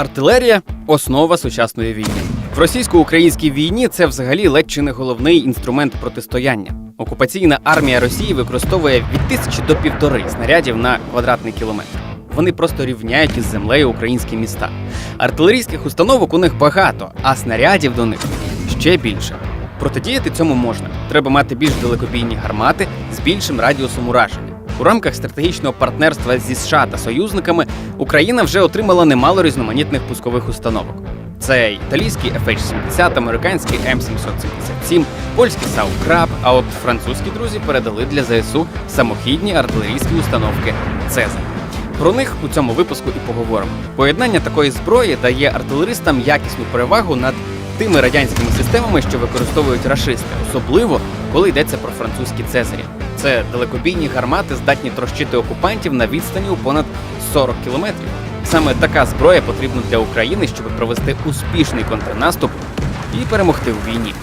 Артилерія основа сучасної війни. В російсько-українській війні це взагалі ледь чи не головний інструмент протистояння. Окупаційна армія Росії використовує від тисячі до півтори снарядів на квадратний кілометр. Вони просто рівняють із землею українські міста. Артилерійських установок у них багато, а снарядів до них ще більше. Протидіяти цьому можна. Треба мати більш далекобійні гармати з більшим радіусом ураження. У рамках стратегічного партнерства зі США та союзниками Україна вже отримала немало різноманітних пускових установок. Це італійський FH-70, американський М777, польський САУ Краб, а от французькі друзі передали для ЗСУ самохідні артилерійські установки Цезар. Про них у цьому випуску і поговоримо. Поєднання такої зброї дає артилеристам якісну перевагу над тими радянськими системами, що використовують рашисти, особливо коли йдеться про французькі цезарі. Це далекобійні гармати, здатні трощити окупантів на відстані у понад 40 кілометрів. Саме така зброя потрібна для України, щоб провести успішний контрнаступ і перемогти у війні.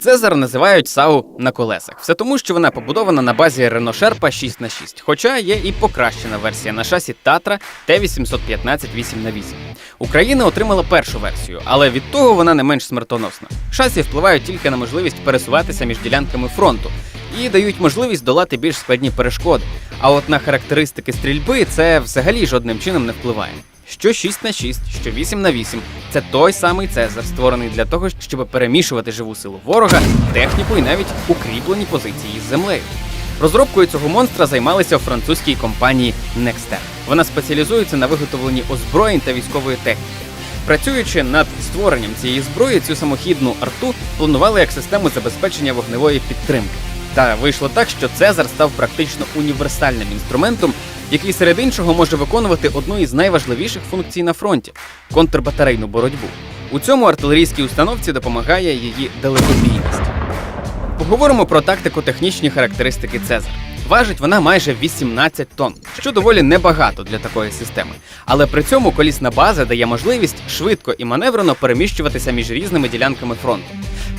Цезар називають САУ на колесах. Все тому, що вона побудована на базі Renault Sherpa 6х6, хоча є і покращена версія на шасі Tatra T815 8х8. Україна отримала першу версію, але від того вона не менш смертоносна. Шасі впливають тільки на можливість пересуватися між ділянками фронту і дають можливість долати більш складні перешкоди. А от на характеристики стрільби це взагалі жодним чином не впливає. Що 6 на 6, що 8 на 8 – це той самий Цезар, створений для того, щоб перемішувати живу силу ворога, техніку і навіть укріплені позиції з землею. Розробкою цього монстра займалися у французькій компанії Nexter. Вона спеціалізується на виготовленні озброєнь та військової техніки. Працюючи над створенням цієї зброї, цю самохідну арту планували як систему забезпечення вогневої підтримки. Та вийшло так, що Цезар став практично універсальним інструментом, який серед іншого може виконувати одну із найважливіших функцій на фронті контрбатарейну боротьбу. У цьому артилерійській установці допомагає її далекобійність. Поговоримо про тактико-технічні характеристики Цезар. Важить вона майже 18 тонн, що доволі небагато для такої системи. Але при цьому колісна база дає можливість швидко і маневрено переміщуватися між різними ділянками фронту.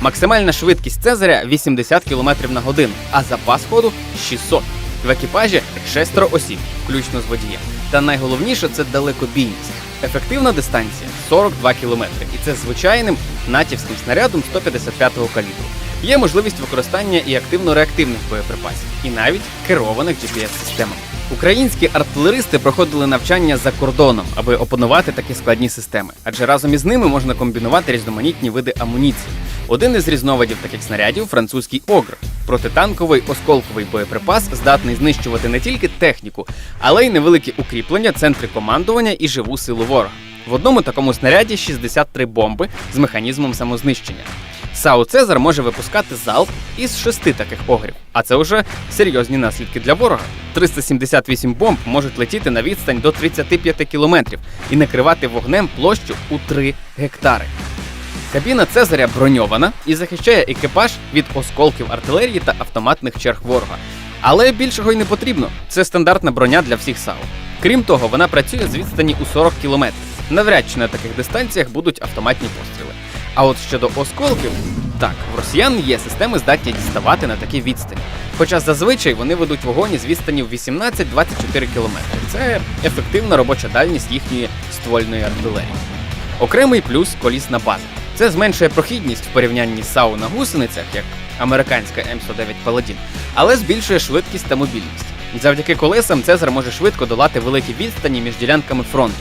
Максимальна швидкість Цезаря 80 км на годину, а запас ходу 600. В екіпажі шестеро осіб, включно з водієм. Та найголовніше це далекобійність. Ефективна дистанція 42 км, і це звичайним натівським снарядом 155-го калібру. Є можливість використання і активно-реактивних боєприпасів, і навіть керованих GPS-системами. Українські артилеристи проходили навчання за кордоном, аби опанувати такі складні системи, адже разом із ними можна комбінувати різноманітні види амуніції. Один із різновидів таких снарядів французький огр протитанковий осколковий боєприпас, здатний знищувати не тільки техніку, але й невеликі укріплення, центри командування і живу силу ворога. В одному такому снаряді 63 бомби з механізмом самознищення. САУ Цезар може випускати залп із шести таких огрів, а це вже серйозні наслідки для ворога. 378 бомб можуть летіти на відстань до 35 кілометрів і накривати вогнем площу у 3 гектари. Кабіна Цезаря броньована і захищає екіпаж від осколків артилерії та автоматних черг ворога. Але більшого й не потрібно. Це стандартна броня для всіх САУ. Крім того, вона працює з відстані у 40 кілометрів. Навряд чи на таких дистанціях будуть автоматні постріли. А от щодо осколків, так, в росіян є системи здатні діставати на такі відстані. Хоча зазвичай вони ведуть вогонь із відстані в 18-24 кілометри. Це ефективна робоча дальність їхньої ствольної артилерії. Окремий плюс колісна база. Це зменшує прохідність в порівнянні з САУ на гусеницях, як американська М109 Паладін, але збільшує швидкість та мобільність. Завдяки колесам Цезар може швидко долати великі відстані між ділянками фронту.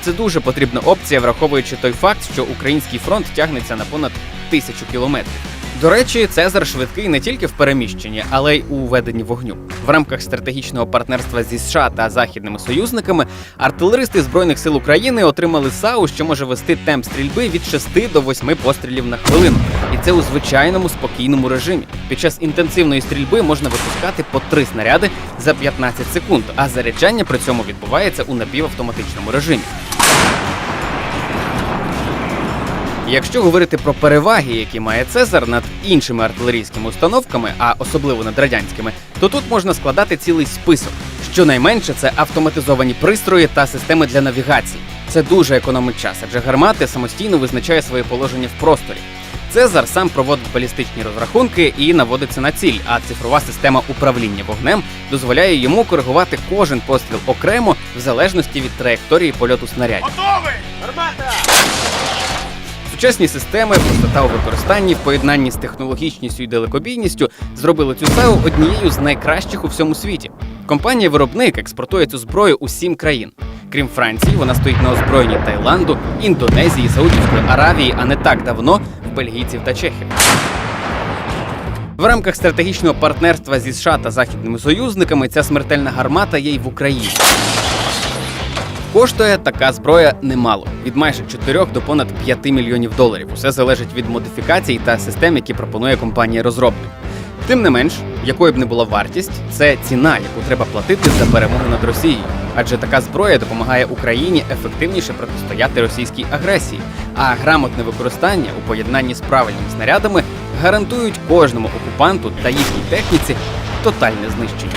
Це дуже потрібна опція, враховуючи той факт, що український фронт тягнеться на понад тисячу кілометрів. До речі, Цезар швидкий не тільки в переміщенні, але й у веденні вогню. В рамках стратегічного партнерства зі США та західними союзниками артилеристи збройних сил України отримали САУ, що може вести темп стрільби від 6 до 8 пострілів на хвилину, і це у звичайному спокійному режимі. Під час інтенсивної стрільби можна випускати по 3 снаряди за 15 секунд, а заряджання при цьому відбувається у напівавтоматичному режимі. Якщо говорити про переваги, які має Цезар над іншими артилерійськими установками, а особливо над радянськими, то тут можна складати цілий список. Щонайменше це автоматизовані пристрої та системи для навігації. Це дуже економить час, адже гармати самостійно визначає своє положення в просторі. Цезар сам проводить балістичні розрахунки і наводиться на ціль, а цифрова система управління вогнем дозволяє йому коригувати кожен постріл окремо в залежності від траєкторії польоту снарядів. Готовий! Гармата! Сучасні системи, простота у використанні в поєднанні з технологічністю і далекобійністю зробили цю САУ однією з найкращих у всьому світі. Компанія-виробник експортує цю зброю у сім країн. Крім Франції, вона стоїть на озброєнні Таїланду, Індонезії, Саудівської Аравії, а не так давно в бельгійців та чехів. В рамках стратегічного партнерства зі США та західними союзниками ця смертельна гармата є й в Україні. Коштує така зброя немало від майже 4 до понад 5 мільйонів доларів. Усе залежить від модифікацій та систем, які пропонує компанія-розробник. Тим не менш, якою б не була вартість, це ціна, яку треба платити за перемогу над Росією. Адже така зброя допомагає Україні ефективніше протистояти російській агресії, а грамотне використання у поєднанні з правильними снарядами гарантують кожному окупанту та їхній техніці тотальне знищення.